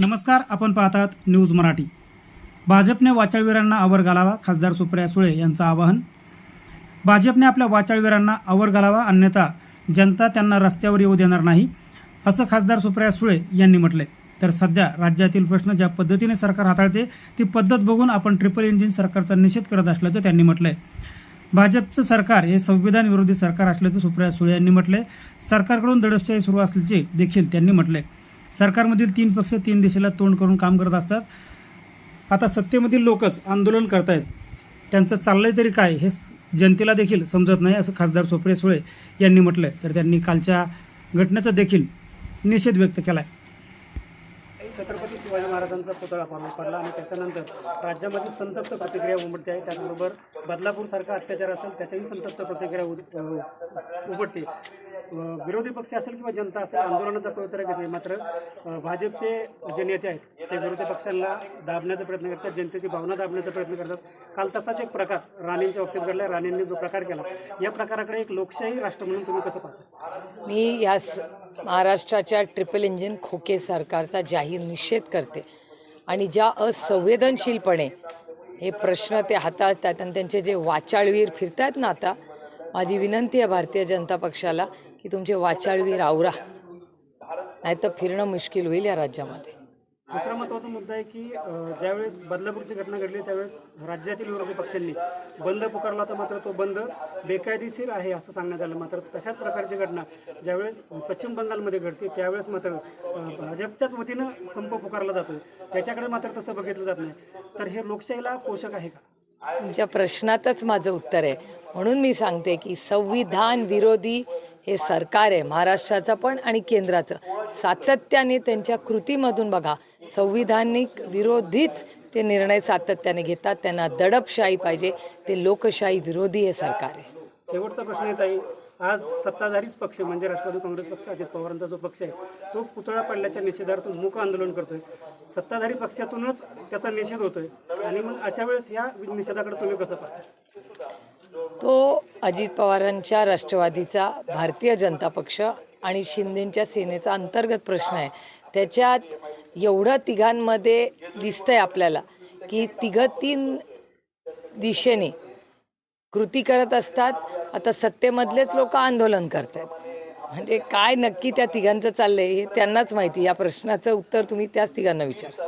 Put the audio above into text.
नमस्कार आपण पाहतात न्यूज मराठी. भाजपने वाचाळवीरांना आवर घालावा खासदार सुप्रिया सुळे यांचं आवाहन. भाजपने आपल्या वाचाळवीरांना आवर घालावा अन्यथा जनता त्यांना रस्त्यावर येऊ देणार नाही असं खासदार सुप्रिया सुळे यांनी म्हटले तर सध्या राज्यातील प्रश्न ज्या पद्धतीने सरकार हाताळते ती पद्धत बघून आपण ट्रिपल इंजिन सरकारचा निषेध करत असल्याचं त्यांनी म्हटलंय. भाजपचं सरकार हे संविधान विरोधी सरकार असल्याचं सुप्रिया सुळे यांनी म्हटले सरकारकडून दडपशाही सुरू असल्याचे देखील त्यांनी म्हटले सरकारमधील तीन पक्ष तीन दिशेला तोंड करून काम करत असतात. आता सत्तेमधील लोकच आंदोलन करतायत. त्यांचं चाललंय तरी काय हे जनतेला देखील समजत नाही असं खासदार सुप्रिया सुळे यांनी म्हटलंय. तर त्यांनी कालच्या घटनेचा देखील निषेध व्यक्त केलाय. छत्रपती शिवाजी महाराजांचा पुतळा पाडला पडला आणि त्याच्यानंतर राज्यामध्ये संतप्त प्रतिक्रिया उमटते आहे. त्याचबरोबर बदलापूरसारखा अत्याचार असेल त्याच्याही संतप्त प्रतिक्रिया उमटते. विरोधी पक्ष असेल किंवा जनता असेल आंदोलनाचा पवित्रा नाही मात्र भाजपचे जे नेते आहेत ते विरोधी पक्षांना दाबण्याचा प्रयत्न करतात जनतेची भावना दाबण्याचा प्रयत्न करतात. काल तसाच एक प्रकार राणेंच्या बाबतीत घडला. राणेंनी जो प्रकार केला या प्रकाराकडे एक लोकशाही राष्ट्र म्हणून तुम्ही कसं पाहता? मी या स- महाराष्ट्राच्या ट्रिपल इंजिन खोके सरकारचा जाहीर निषेध करते. आणि ज्या असंवेदनशीलपणे हे प्रश्न ते हाताळतात आणि त्यांचे जे वाचाळवीर फिरतात ना आता माझी विनंती आहे भारतीय जनता पक्षाला की तुमचे वाचाळवीर आवरा. नाही तर फिरणं मुश्किल होईल या राज्यामध्ये. दुसरा महत्त्वाचा मुद्दा आहे की ज्यावेळेस बदलापूरची घटना घडली त्यावेळेस राज्यातील विरोधी पक्षांनी बंद पुकारला तर मात्र तो बंद बेकायदेशीर आहे असं सांगण्यात आलं. मात्र तशाच प्रकारची घटना ज्यावेळेस पश्चिम बंगालमध्ये घडते त्यावेळेस मात्र भाजपच्याच वतीनं संप पुकारला जातोय. त्याच्याकडे मात्र तसं बघितलं जात नाही. तर हे लोकशाहीला पोषक आहे का? तुमच्या प्रश्नातच माझं उत्तर आहे. म्हणून मी सांगते की संविधान विरोधी हे सरकार आहे महाराष्ट्राचं पण आणि केंद्राचं. सातत्याने त्यांच्या कृतीमधून बघा संविधानिक विरोधीच ते निर्णय सातत्याने घेतात त्यांना दडपशाही पाहिजे ते लोकशाही विरोधी हे सरकार आहे. शेवटचा प्रश्न येत आहे आज सत्ताधारीच पक्ष म्हणजे राष्ट्रवादी काँग्रेस पक्ष अजित पवारांचा जो पक्ष आहे तो पुतळा पडल्याच्या निषेधार्थ मूक आंदोलन करतोय. सत्ताधारी पक्षातूनच त्याचा निषेध होतोय. आणि मग अशा वेळेस या निषेधाकडे तुम्ही कसं पाहता? तो अजित पवारांच्या राष्ट्रवादीचा भारतीय जनता पक्ष आणि शिंदेंच्या सेनेचा अंतर्गत प्रश्न आहे. त्याच्यात एवढं तिघांमध्ये दिसतंय आपल्याला की तिघं तीन दिशेने कृती करत असतात. आता सत्तेमधलेच लोक आंदोलन करतात म्हणजे काय नक्की त्या तिघांचं चाललंय हे त्यांनाच माहिती. या प्रश्नाचं उत्तर तुम्ही त्याच तिघांना विचार.